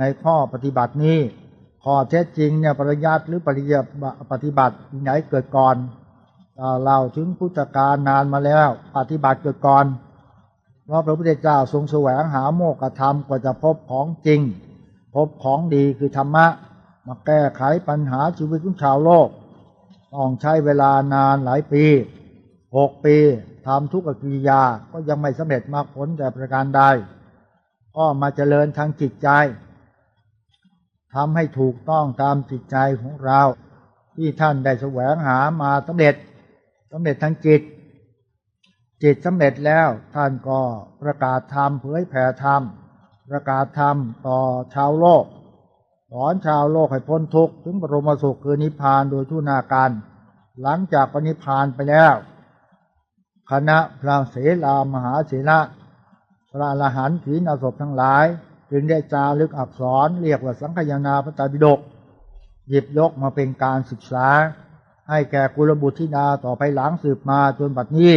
ในข้อปฏิบัตินี้ข้อเท็จจริงเนี่ยปริยัติหรือปริยัติปฏิบัติไหนเกิดก่อนเราถึงพุทธกาลนานมาแล้ว ปฏิบัติเกิดก่อนเพราะพระพุทธเจ้าทรงแสวงหาโมกขธรรมกว่าจะพบของจริง พบของดีคือธรรมะ มาแก้ไขปัญหาชีวิตของชาวโลกต้องใช้เวลานานหลายปีหกปีทำทุกขกิริยาก็ยังไม่สำเร็จมากผลแต่ประการใดก็มาเจริญทางจิตใจ ทำให้ถูกต้องตามจิตใจของเรา ที่ท่านได้แสวงหามาสำเร็จสำเร็จทางจิต จิตสำเร็จแล้วท่านก็ประกาศธรรมเผยแผ่ธรรม ประกาศธรรมต่อชาวโลก สอนชาวโลกให้พ้นทุกข์ถึงบรมสุขคือนิพพานโดยทุนาการ หลังจากปณิพพานไปแล้วคณะพระเสลามหาเสนะพระอรหันต์ขีณาสพทั้งหลาย จึงได้จารึกอักษรเรียกว่าสังคายนาพระไตรปิฎกหยิบยกมาเป็นการศึกษา ให้แก่กุลบุตรธิดาต่อไปหลังสืบมาจนบัดนี้